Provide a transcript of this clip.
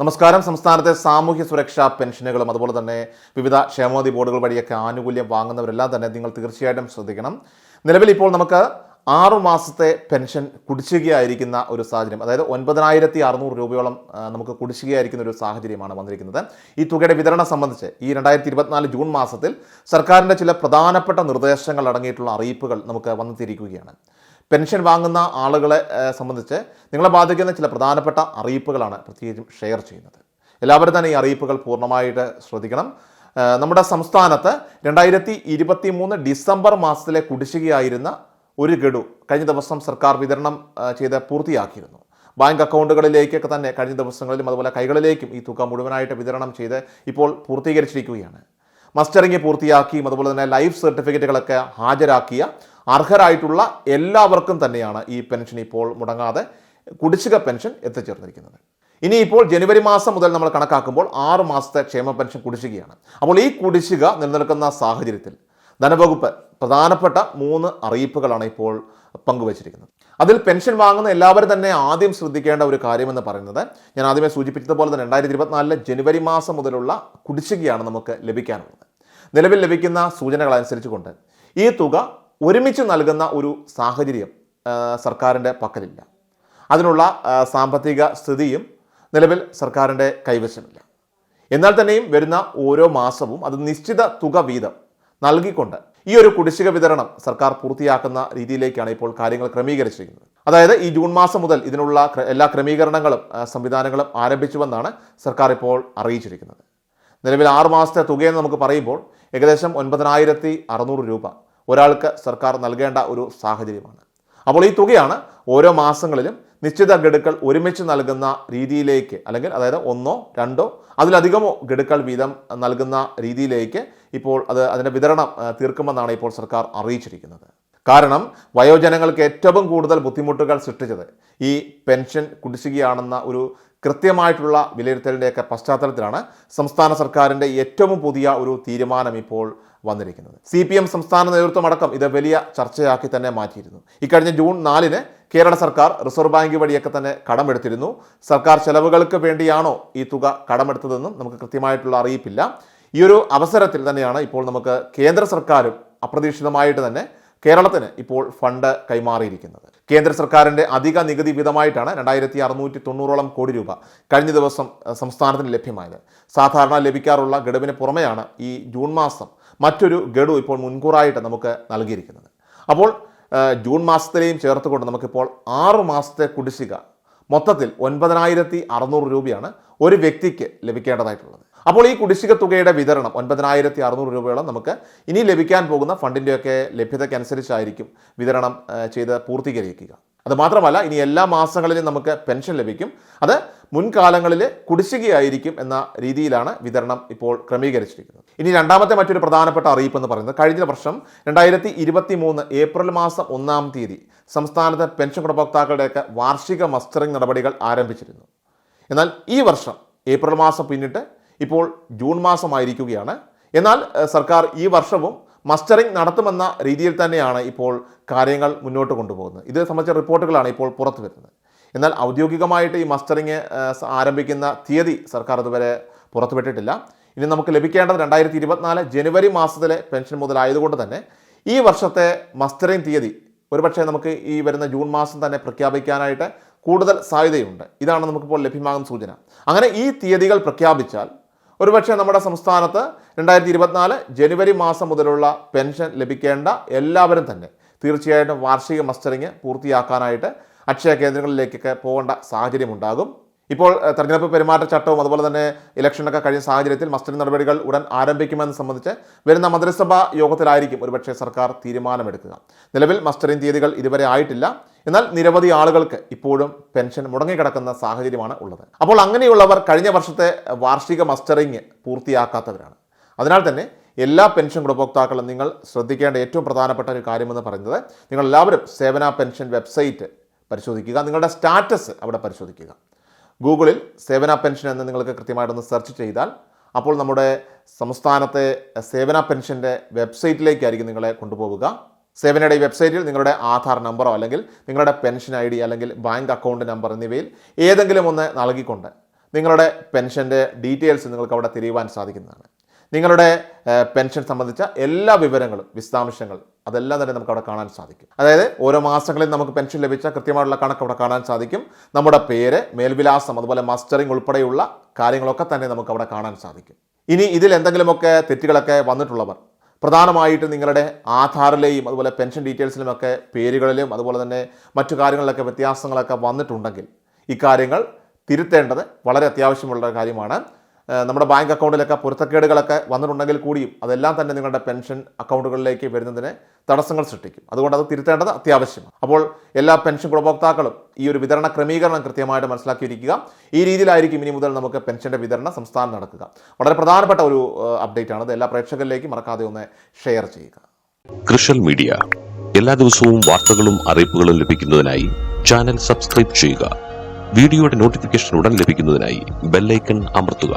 നമസ്കാരം. സംസ്ഥാനത്തെ സാമൂഹ്യ സുരക്ഷാ പെൻഷനുകളും അതുപോലെ തന്നെ വിവിധ ക്ഷേമനിധി ബോർഡുകൾ വഴിയൊക്കെ ആനുകൂല്യം വാങ്ങുന്നവരെല്ലാം തന്നെ നിങ്ങൾ തീർച്ചയായിട്ടും ശ്രദ്ധിക്കണം. നിലവിൽ ഇപ്പോൾ നമുക്ക് ആറു മാസത്തെ പെൻഷൻ കുടിശ്ശികയായിരിക്കുന്ന ഒരു സാഹചര്യം അതായത് ഒൻപതിനായിരത്തി അറുന്നൂറ് രൂപയോളം നമുക്ക് കുടിശ്ശികയായിരിക്കുന്ന ഒരു സാഹചര്യമാണ് വന്നിരിക്കുന്നത്. ഈ തുകയുടെ വിതരണം സംബന്ധിച്ച് ഈ രണ്ടായിരത്തി ഇരുപത്തിനാല് ജൂൺ മാസത്തിൽ സർക്കാരിന്റെ ചില പ്രധാനപ്പെട്ട നിർദ്ദേശങ്ങൾ അടങ്ങിയിട്ടുള്ള അറിയിപ്പുകൾ നമുക്ക് വന്നെത്തിയിരിക്കുകയാണ് പെൻഷൻ വാങ്ങുന്ന ആളുകളെ സംബന്ധിച്ച് നിങ്ങളെ ബാധിക്കുന്ന ചില പ്രധാനപ്പെട്ട അറിയിപ്പുകളാണ് പ്രത്യേകിച്ചും ഷെയർ ചെയ്യുന്നത്. എല്ലാവരും തന്നെ ഈ അറിയിപ്പുകൾ പൂർണമായിട്ട് ശ്രദ്ധിക്കണം. നമ്മുടെ സംസ്ഥാനത്ത് രണ്ടായിരത്തി ഇരുപത്തി മൂന്ന് ഡിസംബർ മാസത്തിലെ കുടിശ്ശികയായിരുന്ന ഒരു ഗഡു കഴിഞ്ഞ ദിവസം സർക്കാർ വിതരണം ചെയ്ത് പൂർത്തിയാക്കിയിരുന്നു. ബാങ്ക് അക്കൗണ്ടുകളിലേക്കൊക്കെ തന്നെ കഴിഞ്ഞ ദിവസങ്ങളിലും അതുപോലെ കൈകളിലേക്കും ഈ തുക മുഴുവനായിട്ട് വിതരണം ചെയ്ത് ഇപ്പോൾ പൂർത്തീകരിച്ചിരിക്കുകയാണ്. മസ്റ്ററിംഗ് പൂർത്തിയാക്കിയും അതുപോലെ തന്നെ ലൈഫ് സർട്ടിഫിക്കറ്റുകളൊക്കെ ഹാജരാക്കിയ അർഹരായിട്ടുള്ള എല്ലാവർക്കും തന്നെയാണ് ഈ പെൻഷൻ ഇപ്പോൾ മുടങ്ങാതെ കുടിശ്ശിക പെൻഷൻ എത്തിച്ചേർന്നിരിക്കുന്നത്. ഇനി ഇപ്പോൾ ജനുവരി മാസം മുതൽ നമ്മൾ കണക്കാക്കുമ്പോൾ ആറ് മാസത്തെ ക്ഷേമ പെൻഷൻ കുടിശ്ശികയാണ്. അപ്പോൾ ഈ കുടിശ്ശിക നിലനിൽക്കുന്ന സാഹചര്യത്തിൽ ധനവകുപ്പ് പ്രധാനപ്പെട്ട മൂന്ന് അറിയിപ്പുകളാണ് ഇപ്പോൾ പങ്കുവച്ചിരിക്കുന്നത്. അതിൽ പെൻഷൻ വാങ്ങുന്ന എല്ലാവരും തന്നെ ആദ്യം ശ്രദ്ധിക്കേണ്ട ഒരു കാര്യമെന്ന് പറയുന്നത് ഞാൻ ആദ്യമേ സൂചിപ്പിച്ചതുപോലെ തന്നെ രണ്ടായിരത്തി ഇരുപത്തിനാലിലെ ജനുവരി മാസം മുതലുള്ള കുടിശ്ശികയാണ് നമുക്ക് ലഭിക്കാനുള്ളത്. നിലവിൽ ലഭിക്കുന്ന സൂചനകൾ അനുസരിച്ചുകൊണ്ട് ഈ തുക ഒരുമിച്ച് നൽകുന്ന ഒരു സാഹചര്യം സർക്കാരിന്റെ പക്കലില്ല. അതിനുള്ള സാമ്പത്തിക സ്ഥിതിയും നിലവിൽ സർക്കാരിന്റെ കൈവശമില്ല. എന്നാൽ തന്നെയും വരുന്ന ഓരോ മാസവും അത് നിശ്ചിത തുക വീതം നൽകിക്കൊണ്ട് ഈ ഒരു കുടിശ്ശിക വിതരണം സർക്കാർ പൂർത്തിയാക്കുന്ന രീതിയിലേക്കാണ് ഇപ്പോൾ കാര്യങ്ങൾ ക്രമീകരിച്ചിരിക്കുന്നത്. അതായത് ഈ ജൂൺ മാസം മുതൽ ഇതിനുള്ള എല്ലാ ക്രമീകരണങ്ങളും സംവിധാനങ്ങളും ആരംഭിച്ചുവെന്നാണ് സർക്കാർ ഇപ്പോൾ അറിയിച്ചിരിക്കുന്നത്. നിലവിൽ ആറ് മാസത്തെ തുകയെന്ന് നമുക്ക് പറയുമ്പോൾ ഏകദേശം ഒൻപതിനായിരത്തി അറുന്നൂറ് രൂപ ഒരാൾക്ക് സർക്കാർ നൽകേണ്ട ഒരു സാഹചര്യമാണ്. അപ്പോൾ ഈ തുകയാണ് ഓരോ മാസങ്ങളിലും നിശ്ചിത ഗഡുക്കൾ ഒരുമിച്ച് നൽകുന്ന രീതിയിലേക്ക് അല്ലെങ്കിൽ അതായത് ഒന്നോ രണ്ടോ അതിലധികമോ ഗഡുക്കൾ വീതം നൽകുന്ന രീതിയിലേക്ക് ഇപ്പോൾ അത് അതിന്റെ വിതരണം തീർക്കുമെന്നാണ് ഇപ്പോൾ സർക്കാർ അറിയിച്ചിരിക്കുന്നത്. കാരണം വയോജനങ്ങൾക്ക് ഏറ്റവും കൂടുതൽ ബുദ്ധിമുട്ടുകൾ സൃഷ്ടിച്ചത് ഈ പെൻഷൻ കുടിശ്ശികയാണെന്ന ഒരു കൃത്യമായിട്ടുള്ള വിലയിരുത്തലിന്റെയൊക്കെ പശ്ചാത്തലത്തിലാണ് സംസ്ഥാന സർക്കാരിന്റെ ഏറ്റവും പുതിയ ഒരു തീരുമാനം ഇപ്പോൾ വന്നിരിക്കുന്നത്. സി പി എം സംസ്ഥാന നേതൃത്വം അടക്കം ഇത് വലിയ ചർച്ചയാക്കി തന്നെ മാറ്റിയിരുന്നു. ഇക്കഴിഞ്ഞ ജൂൺ നാലിന് കേരള സർക്കാർ റിസർവ് ബാങ്ക് വഴിയൊക്കെ തന്നെ കടമെടുത്തിരുന്നു. സർക്കാർ ചെലവുകൾക്ക് വേണ്ടിയാണോ ഈ തുക കടമെടുത്തതെന്നും നമുക്ക് കൃത്യമായിട്ടുള്ള അറിയിപ്പില്ല. ഈ ഒരു അവസരത്തിൽ തന്നെയാണ് ഇപ്പോൾ നമുക്ക് കേന്ദ്ര സർക്കാരും അപ്രതീക്ഷിതമായിട്ട് തന്നെ കേരളത്തിന് ഇപ്പോൾ ഫണ്ട് കൈമാറിയിരിക്കുന്നത്. കേന്ദ്ര സർക്കാരിന്റെ അധിക നികുതി വിധമായിട്ടാണ് രണ്ടായിരത്തി അറുന്നൂറ്റി തൊണ്ണൂറോളം കോടി രൂപ കഴിഞ്ഞ ദിവസം സംസ്ഥാനത്തിന് ലഭ്യമായത്. സാധാരണ ലഭിക്കാറുള്ള ഗഡുവിന് പുറമെയാണ് ഈ ജൂൺ മാസം മറ്റൊരു ഗഡു ഇപ്പോൾ മുൻകൂറായിട്ട് നമുക്ക് നൽകിയിരിക്കുന്നത്. അപ്പോൾ ജൂൺ മാസത്തിലെയും ചേർത്തുകൊണ്ട് നമുക്കിപ്പോൾ ആറ് മാസത്തെ കുടിശ്ശിക മൊത്തത്തിൽ ഒൻപതിനായിരത്തി അറുന്നൂറ് രൂപയാണ് ഒരു വ്യക്തിക്ക് ലഭിക്കേണ്ടതായിട്ടുള്ളത്. അപ്പോൾ ഈ കുടിശ്ശിക തുകയുടെ വിതരണം ഒൻപതിനായിരത്തി അറുന്നൂറ് രൂപയോളം നമുക്ക് ഇനി ലഭിക്കാൻ പോകുന്ന ഫണ്ടിന്റെയൊക്കെ ലഭ്യതയ്ക്കനുസരിച്ചായിരിക്കും വിതരണം ചെയ്ത് പൂർത്തീകരിക്കുക. അത് മാത്രമല്ല ഇനി എല്ലാ മാസങ്ങളിലും നമുക്ക് പെൻഷൻ ലഭിക്കും. അത് മുൻകാലങ്ങളിൽ കുടിശ്ശികയായിരിക്കും എന്ന രീതിയിലാണ് വിതരണം ഇപ്പോൾ ക്രമീകരിച്ചിരിക്കുന്നത്. ഇനി രണ്ടാമത്തെ മറ്റൊരു പ്രധാനപ്പെട്ട അറിയിപ്പ് എന്ന് പറയുന്നത് കഴിഞ്ഞ വർഷം രണ്ടായിരത്തി ഇരുപത്തി മൂന്ന് ഏപ്രിൽ മാസം ഒന്നാം തീയതി സംസ്ഥാനത്തെ പെൻഷൻ ഗുണഭോക്താക്കളുടെയൊക്കെ വാർഷിക മസ്റ്ററിംഗ് നടപടികൾ ആരംഭിച്ചിരുന്നു. എന്നാൽ ഈ വർഷം ഏപ്രിൽ മാസം പിന്നിട്ട് ഇപ്പോൾ ജൂൺ മാസമായിരിക്കുകയാണ്. എന്നാൽ സർക്കാർ ഈ വർഷവും മസ്റ്ററിംഗ് നടത്തുമെന്ന രീതിയിൽ തന്നെയാണ് ഇപ്പോൾ കാര്യങ്ങൾ മുന്നോട്ട് കൊണ്ടുപോകുന്നത്. ഇത് സംബന്ധിച്ച റിപ്പോർട്ടുകളാണ് ഇപ്പോൾ പുറത്തു വരുന്നത്. എന്നാൽ ഔദ്യോഗികമായിട്ട് ഈ മസ്റ്ററിങ് ആരംഭിക്കുന്ന തീയതി സർക്കാർ ഇതുവരെ പുറത്തുവിട്ടിട്ടില്ല. ഇനി നമുക്ക് ലഭിക്കേണ്ടത് രണ്ടായിരത്തി ഇരുപത്തിനാല് ജനുവരി മാസത്തിലെ പെൻഷൻ മുതലായതുകൊണ്ട് തന്നെ ഈ വർഷത്തെ മസ്റ്ററിംഗ് തീയതി ഒരുപക്ഷെ നമുക്ക് ഈ വരുന്ന ജൂൺ മാസം തന്നെ പ്രഖ്യാപിക്കാനായിട്ട് കൂടുതൽ സാധ്യതയുണ്ട്. ഇതാണ് നമുക്കിപ്പോൾ ലഭ്യമാകുന്ന സൂചന. അങ്ങനെ ഈ തീയതികൾ പ്രഖ്യാപിച്ചാൽ ഒരുപക്ഷെ നമ്മുടെ സംസ്ഥാനത്ത് രണ്ടായിരത്തി ഇരുപത്തിനാല് ജനുവരി മാസം മുതലുള്ള പെൻഷൻ ലഭിക്കേണ്ട എല്ലാവരും തന്നെ തീർച്ചയായിട്ടും വാർഷിക മസ്റ്ററിങ് പൂർത്തിയാക്കാനായിട്ട് അക്ഷയ കേന്ദ്രങ്ങളിലേക്കൊക്കെ പോകേണ്ട സാഹചര്യമുണ്ടാകും. ഇപ്പോൾ തെരഞ്ഞെടുപ്പ് പെരുമാറ്റച്ചട്ടവും അതുപോലെ തന്നെ ഇലക്ഷനൊക്കെ കഴിഞ്ഞ സാഹചര്യത്തിൽ മസ്റ്റർ നടപടികൾ ഉടൻ ആരംഭിക്കുമെന്ന് സംബന്ധിച്ച് വരുന്ന മന്ത്രിസഭാ യോഗത്തിലായിരിക്കും ഒരുപക്ഷെ സർക്കാർ തീരുമാനമെടുക്കുക. നിലവിൽ മസ്റ്ററിംഗ് തീയതികൾ ഇതുവരെ ആയിട്ടില്ല. എന്നാൽ നിരവധി ആളുകൾക്ക് ഇപ്പോഴും പെൻഷൻ മുടങ്ങിക്കിടക്കുന്ന സാഹചര്യമാണ് ഉള്ളത്. അപ്പോൾ അങ്ങനെയുള്ളവർ കഴിഞ്ഞ വർഷത്തെ വാർഷിക മസ്റ്ററിംഗ് പൂർത്തിയാക്കാത്തവരാണ്. അതിനാൽ തന്നെ എല്ലാ പെൻഷൻ ഗുണഭോക്താക്കളും നിങ്ങൾ ശ്രദ്ധിക്കേണ്ട ഏറ്റവും പ്രധാനപ്പെട്ട ഒരു കാര്യമെന്ന് പറയുന്നത് നിങ്ങൾ എല്ലാവരും സേവന പെൻഷൻ വെബ്സൈറ്റ് പരിശോധിക്കുക നിങ്ങളുടെ സ്റ്റാറ്റസ് അവിടെ പരിശോധിക്കുക. ഗൂഗിളിൽ സേവന പെൻഷൻ എന്ന് നിങ്ങൾക്ക് കൃത്യമായിട്ടൊന്ന് സെർച്ച് ചെയ്താൽ അപ്പോൾ നമ്മുടെ സംസ്ഥാനത്തെ സേവന പെൻഷന്റെ വെബ്സൈറ്റിലേക്കായിരിക്കും നിങ്ങളെ കൊണ്ടുപോവുക. സേവനയുടെ ഈ വെബ്സൈറ്റിൽ നിങ്ങളുടെ ആധാർ നമ്പറോ അല്ലെങ്കിൽ നിങ്ങളുടെ പെൻഷൻ ഐ ഡി അല്ലെങ്കിൽ ബാങ്ക് അക്കൗണ്ട് നമ്പർ എന്നിവയിൽ ഏതെങ്കിലും ഒന്ന് നൽകിക്കൊണ്ട് നിങ്ങളുടെ പെൻഷന്റെ ഡീറ്റെയിൽസ് നിങ്ങൾക്ക് അവിടെ തിരിയുവാൻ സാധിക്കുന്നതാണ്. നിങ്ങളുടെ പെൻഷൻ സംബന്ധിച്ച എല്ലാ വിവരങ്ങളും വിശദാംശങ്ങൾ അതെല്ലാം തന്നെ നമുക്ക് അവിടെ കാണാൻ സാധിക്കും. അതായത് ഓരോ മാസങ്ങളിൽ നമുക്ക് പെൻഷൻ ലഭിച്ച കൃത്യമായിട്ടുള്ള കണക്ക് അവിടെ കാണാൻ സാധിക്കും. നമ്മുടെ പേര് മേൽവിലാസം അതുപോലെ മസ്റ്ററിംഗ് ഉൾപ്പെടെയുള്ള കാര്യങ്ങളൊക്കെ തന്നെ നമുക്ക് അവിടെ കാണാൻ സാധിക്കും. ഇനി ഇതിൽ എന്തെങ്കിലുമൊക്കെ തെറ്റുകളൊക്കെ വന്നിട്ടുള്ളവർ പ്രധാനമായിട്ട് നിങ്ങളുടെ ആധാറിലെയും അതുപോലെ പെൻഷൻ ഡീറ്റെയിൽസിലുമൊക്കെ പേരുകളിലും അതുപോലെ തന്നെ മറ്റു കാര്യങ്ങളിലൊക്കെ വ്യത്യാസങ്ങളൊക്കെ വന്നിട്ടുണ്ടെങ്കിൽ ഇക്കാര്യങ്ങൾ തിരുത്തേണ്ടത് വളരെ അത്യാവശ്യമുള്ള കാര്യമാണ്. നമ്മുടെ ബാങ്ക് അക്കൗണ്ടിലൊക്കെ പൊരുത്തക്കേടുകളൊക്കെ വന്നിട്ടുണ്ടെങ്കിൽ കൂടിയും അതെല്ലാം തന്നെ നിങ്ങളുടെ പെൻഷൻ അക്കൗണ്ടുകളിലേക്ക് വരുന്നതിന് തടസ്സങ്ങൾ സൃഷ്ടിക്കും. അതുകൊണ്ട് അത് തിരുത്തേണ്ടത് അത്യാവശ്യമാണ്. അപ്പോൾ എല്ലാ പെൻഷൻ ഗുണഭോക്താക്കളും ഈ ഒരു വിതരണ ക്രമീകരണം കൃത്യമായിട്ട് മനസ്സിലാക്കിയിരിക്കുക. ഈ രീതിയിലായിരിക്കും ഇനി മുതൽ നമുക്ക് പെൻഷന്റെ വിതരണം സംസ്ഥാനം നടക്കുക. വളരെ പ്രധാനപ്പെട്ട ഒരു അപ്ഡേറ്റ് ആണ് എല്ലാ പ്രേക്ഷകരിലേക്കും മറക്കാതെ ഒന്ന് ഷെയർ ചെയ്യുക. Social media. എല്ലാ ദിവസവും വാർത്തകളും അറിയിപ്പുകളും ലഭിക്കുന്നതിനായി ചാനൽ സബ്സ്ക്രൈബ് ചെയ്യുക. വീഡിയോയുടെ നോട്ടിഫിക്കേഷൻ ഉടൻ ലഭിക്കുന്നതിനായി ബെല്ലൈക്കൺ അമർത്തുക.